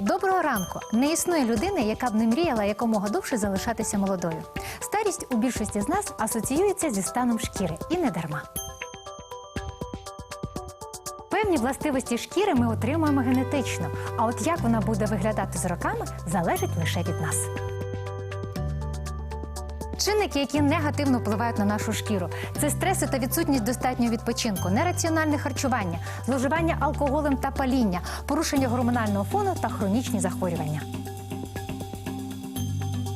Доброго ранку! Не існує людини, яка б не мріяла якомога довше залишатися молодою. Старість у більшості з нас асоціюється зі станом шкіри і не дарма. Певні властивості шкіри ми отримуємо генетично. А от як вона буде виглядати з роками, залежить лише від нас. Чинники, які негативно впливають на нашу шкіру, це стреси та відсутність достатнього відпочинку, нераціональне харчування, зловживання алкоголем та паління, порушення гормонального фону та хронічні захворювання.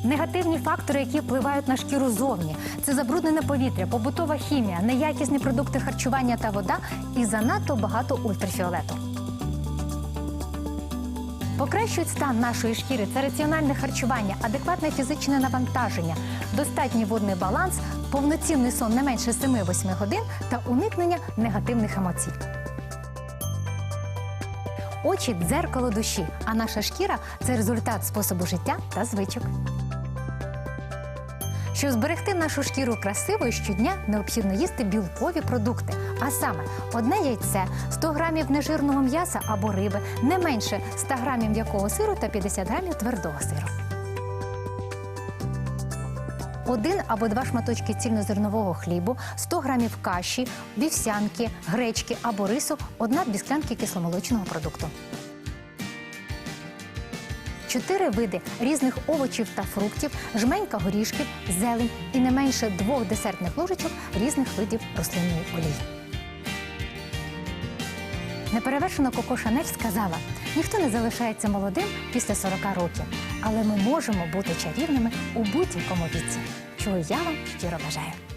Негативні фактори, які впливають на шкіру зовні, це забруднене повітря, побутова хімія, неякісні продукти харчування та вода і занадто багато ультрафіолету. Покращують стан нашої шкіри це раціональне харчування, адекватне фізичне навантаження, достатній водний баланс, повноцінний сон не менше 7-8 годин та уникнення негативних емоцій. Очі дзеркало душі, а наша шкіра це результат способу життя та звичок. Щоб зберегти нашу шкіру красивою щодня, необхідно їсти білкові продукти. А саме одне яйце, 100 грамів нежирного м'яса або риби, не менше 100 грамів м'якого сиру та 50 грамів твердого сиру. Один або два шматочки цільнозернового хлібу, 100 грамів каші, вівсянки, гречки або рису, одна-дві склянки кисломолочного продукту. Чотири види різних овочів та фруктів, жменька горішків, зелень і не менше двох десертних ложечок різних видів рослинної олії. Неперевершена Коко Шанель сказала: ніхто не залишається молодим після 40 років, але ми можемо бути чарівними у будь-якому віці. Чого я вам щиро бажаю.